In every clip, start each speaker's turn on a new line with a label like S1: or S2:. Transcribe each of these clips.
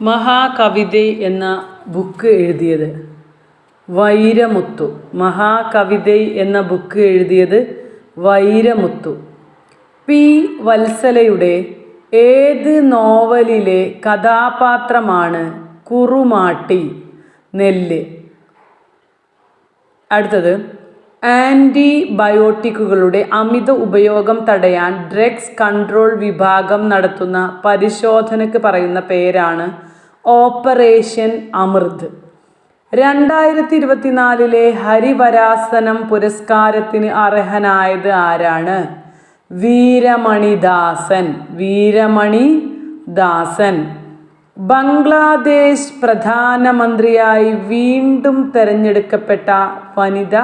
S1: മഹാകവിത എന്ന ബുക്ക് എഴുതിയത്. വൈരമുത്തു. മഹാകവിത എന്ന ബുക്ക് എഴുതിയത് വൈരമുത്തു. പി. വത്സലയുടെ ഏത് നോവലിലെ കഥാപാത്രമാണ് കുറുമാട്ടി നെല്ല്? അടുത്തത് ആന്റിബയോട്ടിക്കുകളുടെ അമിത ഉപയോഗം തടയാൻ ഡ്രഗ്സ് കൺട്രോൾ വിഭാഗം നടത്തുന്ന പരിശോധനയ്ക്ക് പറയുന്ന പേരാണ് ഓപ്പറേഷൻ അമൃത്. രണ്ടായിരത്തി ഇരുപത്തിനാലിലെ ഹരിവരാസനം പുരസ്കാരത്തിന് അർഹനായത് ആരാണ്? വീരമണിദാസൻ. വീരമണി ദാസൻ ബംഗ്ലാദേശ് പ്രധാനമന്ത്രിയായി വീണ്ടും തെരഞ്ഞെടുക്കപ്പെട്ട വനിത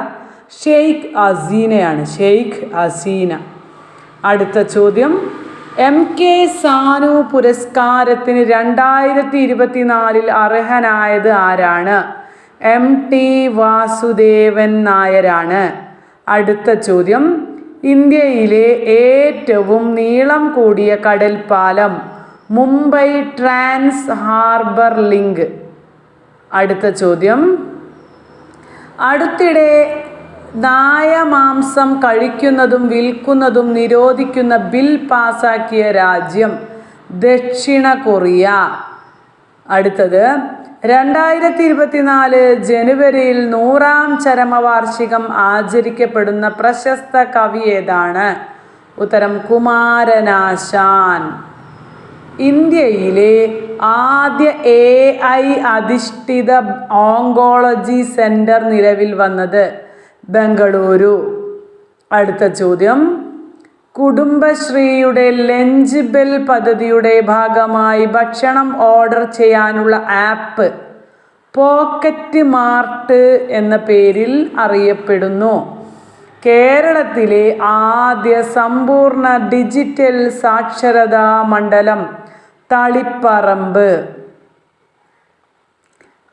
S1: ഷെയ്ഖ് അസീനയാണ്. ഷെയ്ഖ് അസീന. അടുത്ത ചോദ്യം. എം കെ സാനു പുരസ്കാരത്തിന് രണ്ടായിരത്തി ഇരുപത്തിനാലിൽ അർഹനായത് ആരാണ്? എം ടി വാസുദേവൻ നായരാണ്. അടുത്ത ചോദ്യം. ഇന്ത്യയിലെ ഏറ്റവും നീളം കൂടിയ കടൽപ്പാലം മുംബൈ ട്രാൻസ് ഹാർബർ ലിങ്ക്. അടുത്ത ചോദ്യം. അടുത്തിടെ നായമാംസം കഴിക്കുന്നതും വിൽക്കുന്നതും നിരോധിക്കുന്ന ബിൽ പാസാക്കിയ രാജ്യം ദക്ഷിണ കൊറിയ. അടുത്തത് രണ്ടായിരത്തി ഇരുപത്തിനാല് ജനുവരിയിൽ നൂറാം ചരമവാർഷികം ആചരിക്കപ്പെടുന്ന പ്രശസ്ത കവി ഏതാണ്? ഉത്തരം കുമാരനാശാൻ. ഇന്ത്യയിലെ ആദ്യ എ ഐ അധിഷ്ഠിത ഓങ്കോളജി സെന്റർ നിലവിൽ വന്നത് ബംഗളൂരു. അടുത്ത ചോദ്യം. കുടുംബശ്രീയുടെ ലഞ്ച് ബെൽ പദ്ധതിയുടെ ഭാഗമായി ഭക്ഷണം ഓർഡർ ചെയ്യാനുള്ള ആപ്പ് പോക്കറ്റ് മാർട്ട് എന്ന പേരിൽ അറിയപ്പെടുന്നു. കേരളത്തിലെ ആദ്യ സമ്പൂർണ ഡിജിറ്റൽ സാക്ഷരതാ മണ്ഡലം തളിപ്പറമ്പ്.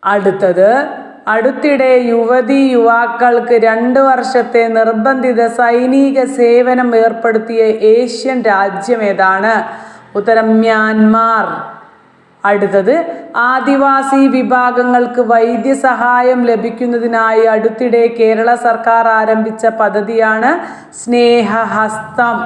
S1: അടുത്തത്. അടുത്തിടെ യുവതി യുവാക്കൾക്ക് രണ്ട് വർഷത്തെ നിർബന്ധിത സൈനിക സേവനം ഏർപ്പെടുത്തിയ ഏഷ്യൻ രാജ്യം ഏതാണ്? ഉത്തരം മ്യാൻമാർ. അടുത്തത് ആദിവാസി വിഭാഗങ്ങൾക്ക് വൈദ്യസഹായം ലഭിക്കുന്നതിനായി അടുത്തിടെ കേരള സർക്കാർ ആരംഭിച്ച പദ്ധതിയാണ് സ്നേഹഹസ്തം.